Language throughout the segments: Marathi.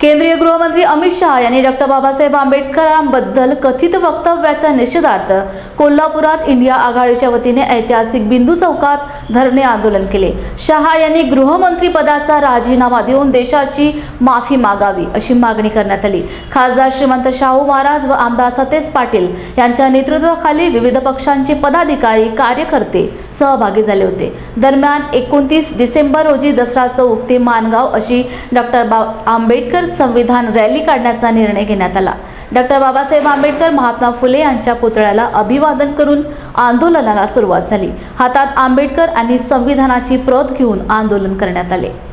केंद्रीय गृहमंत्री अमित शहा यांनी डॉक्टर बाबासाहेब आंबेडकरांबद्दल कथित वक्तव्याच्या निषेधार्थ कोल्हापुरात इंडिया आघाडीच्या वतीने ऐतिहासिक बिंदू चौकात धरणे आंदोलन केले. शहा यांनी गृहमंत्री पदाचा राजीनामा देऊन देशाची माफी मागावी अशी मागणी करण्यात आली. खासदार श्रीमंत शाहू महाराज व आमदार सतेज पाटील यांच्या नेतृत्वाखाली विविध पक्षांचे पदाधिकारी कार्यकर्ते सहभागी झाले होते. दरम्यान एकोणतीस डिसेंबर रोजी दसरा चौक ते मानगाव अशी डॉक्टर बा आंबेडकर संविधान रॅली काढण्याचा निर्णय घेण्यात आला. डॉक्टर बाबासाहेब आंबेडकर महात्मा फुले यांच्या पुतळ्याला अभिवादन करून आंदोलनाला सुरुवात झाली. हातात आंबेडकर आणि संविधानाची प्रत घेऊन आंदोलन करण्यात आले.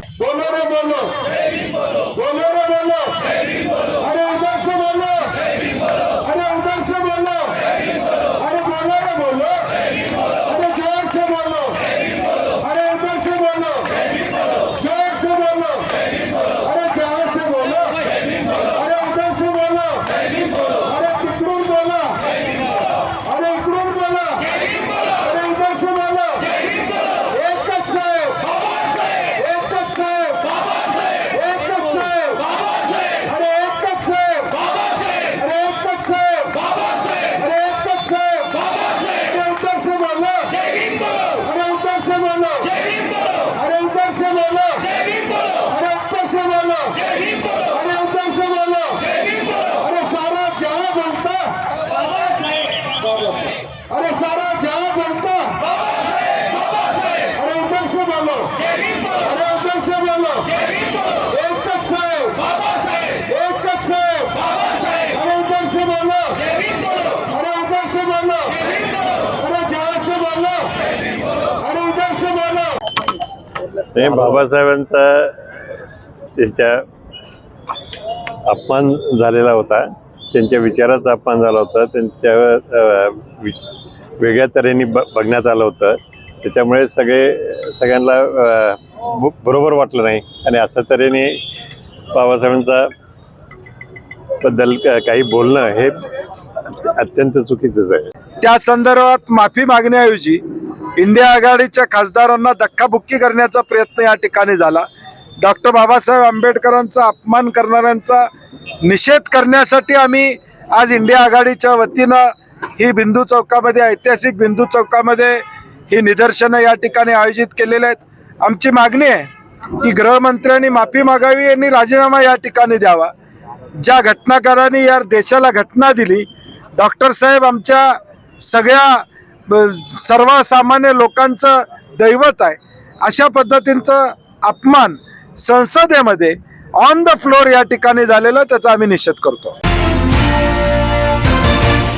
ते बाबासाहेबांचा त्यांच्या अपमान झालेला होता. त्यांच्या विचाराचा अपमान झाला होता. त्यांच्या वेगळ्या तऱ्हेने ब बघण्यात आलं होतं. त्याच्यामुळे सगळे सगळ्यांना बरोबर वाटलं नाही. आणि अशा तऱ्हेने बाबासाहेबांचा बद्दल काही बोलणं हे अत्यंत चुकीचंच आहे. त्या संदर्भात माफी मागण्याऐवजी इंडिया आघाडीच्या खासदारांना धक्काबुक्की करण्याचा प्रयत्न या ठिकाणी झाला. डॉक्टर बाबासाहेब आंबेडकरांचा अपमान करणाऱ्यांचा निषेध करण्यासाठी आम्ही आज इंडिया आघाडीच्या वतीनं ही बिंदू चौकामध्ये ऐतिहासिक बिंदू चौकामध्ये ही निदर्शनं या ठिकाणी आयोजित केलेले आहेत. आमची मागणी आहे की गृहमंत्र्यांनी माफी मागावी आणि राजीनामा या ठिकाणी द्यावा. ज्या घटनाकारांनी या देशाला घटना दिली डॉक्टर साहेब आमच्या सगळ्या सर्वसामान्य लोकांचं दैवत आहे. अशा पद्धतींचं अपमान संसदेमध्ये ऑन द फ्लोर या ठिकाणी झालेलं त्याचा आम्ही निषेध करतो.